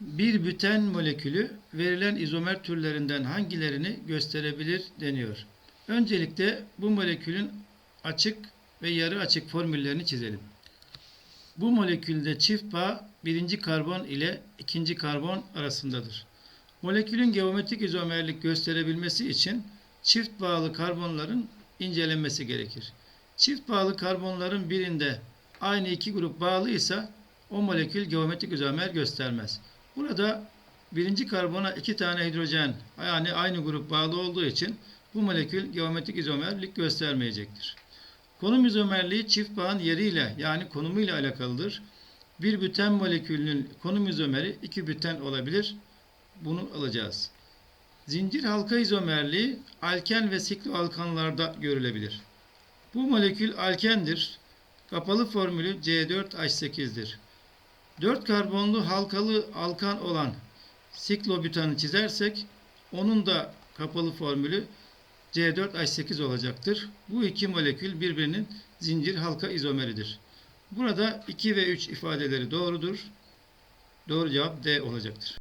Bir büten molekülü verilen izomer türlerinden hangilerini gösterebilir deniyor. Öncelikle bu molekülün açık ve yarı açık formüllerini çizelim. Bu molekülde çift bağ birinci karbon ile ikinci karbon arasındadır. Molekülün geometrik izomerlik gösterebilmesi için çift bağlı karbonların incelenmesi gerekir. Çift bağlı karbonların birinde aynı iki grup bağlıysa o molekül geometrik izomer göstermez. Burada birinci karbona iki tane hidrojen yani aynı grup bağlı olduğu için bu molekül geometrik izomerlik göstermeyecektir. Konum izomerliği çift bağın yeriyle yani konumuyla alakalıdır. Bir büten molekülünün konum izomeri iki büten olabilir. Bunu alacağız. Zincir halka izomerliği alken ve sikloalkanlarda görülebilir. Bu molekül alkendir. Kapalı formülü C4H8'dir. 4 karbonlu halkalı alkan olan siklobütanı çizersek onun da kapalı formülü C4H8 olacaktır. Bu iki molekül birbirinin zincir halka izomeridir. Burada 2 ve 3 ifadeleri doğrudur. Doğru cevap D olacaktır.